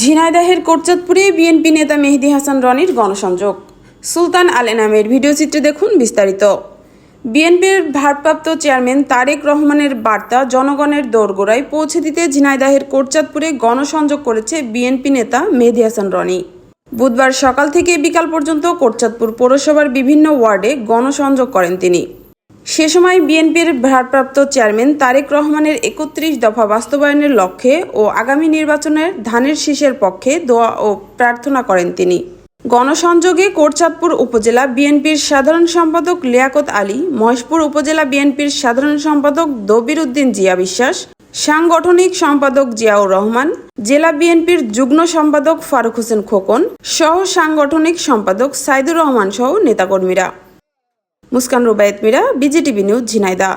ঝিনাইদহের কোটচাঁদপুরে বিএনপি নেতা মেহেদি হাসান রনির গণসংযোগ। সুলতান আলে নামের ভিডিওচিত্রে দেখুন বিস্তারিত। বিএনপির ভারপ্রাপ্ত চেয়ারম্যান তারেক রহমানের বার্তা জনগণের দোরগোড়ায় পৌঁছে দিতে ঝিনাইদাহের কোটচাঁদপুরে গণসংযোগ করেছে বিএনপি নেতা মেহেদি হাসান রনি। বুধবার সকাল থেকে বিকাল পর্যন্ত কোটচাঁদপুর পৌরসভার বিভিন্ন ওয়ার্ডে গণসংযোগ করেন তিনি। সে সময় বিএনপির ভারপ্রাপ্ত চেয়ারম্যান তারেক রহমানের একত্রিশ দফা বাস্তবায়নের লক্ষ্যে ও আগামী নির্বাচনের ধানের শীষের পক্ষে দোয়া ও প্রার্থনা করেন তিনি। গণসংযোগে কোটচাঁদপুর উপজেলা বিএনপির সাধারণ সম্পাদক লিয়াকত আলী, মহেশপুর উপজেলা বিএনপির সাধারণ সম্পাদক দবির উদ্দিন জিয়া বিশ্বাস, সাংগঠনিক সম্পাদক জিয়াউর রহমান, জেলা বিএনপির যুগ্ম সম্পাদক ফারুক হোসেন খোকন সহ সাংগঠনিক সম্পাদক সাইদুর রহমান সহ নেতাকর্মীরা। Muskan Rubayet Mira BGTV news Jhenaidah